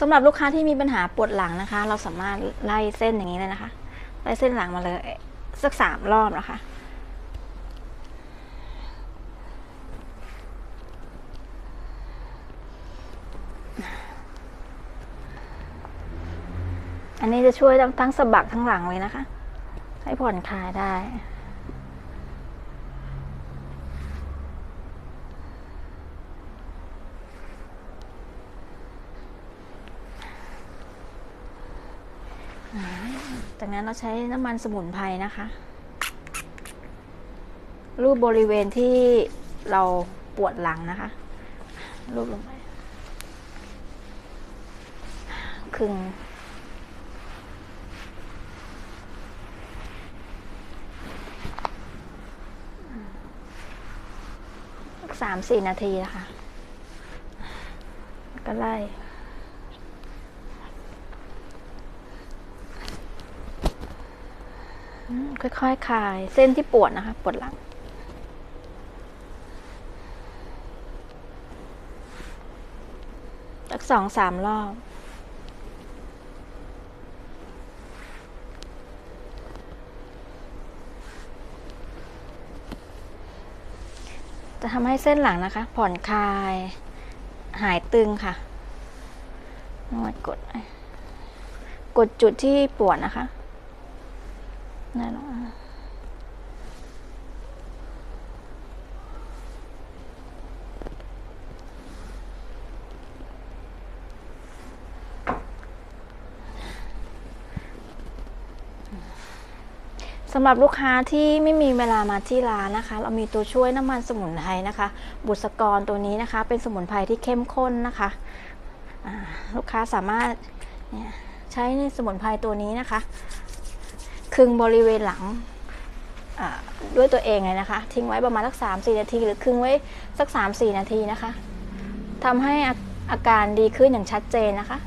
สำหรับลูกค้าที่มีปัญหาปวดหลังนะคะ เราสามารถไล่เส้นอย่างนี้เลยนะคะ ไล่เส้นหลังมาเลยสักสามรอบนะคะ อันนี้จะช่วยทั้งทั้งสะบักทั้งหลังเลยนะคะ ให้ผ่อนคลายได้ จากนั้นเราใช้น้ำมันสมุนไพรนะคะ รูปบริเวณที่เราปวดหลังนะคะ รูปลงไปครึ่งสามสี่นาทีนะคะ ก็ไล่ อืม ค่อยๆคลาย เส้นที่ปวดนะคะ ปวดหลัง สักสองสามรอบจะทำให้เส้นหลังนะคะ ผ่อนคลาย หายตึงค่ะนวดกด กดจุดที่ปวดนะคะ น่นแหละสำหรับลูกค้าที่ไม่มีเวลามาที่ร้านนะคะ เรามีตัวช่วยน้ำมันสมุนไพรนะคะ บุษกรตัวนี้นะคะ เป็นสมุนไพรที่เข้มข้นนะคะลูกค้าสามารถใช้ในสมุนไพรตัวนี้นะคะ คึงบริเวณหลังด้วยตัวเองเลยนะคะ ทิ้งไว้ประมาณสักสามสี่นาที หรือคึงไว้สักสามสี่นาทีนะคะทำให้อาการดีขึ้นอย่างชัดเจนนะคะ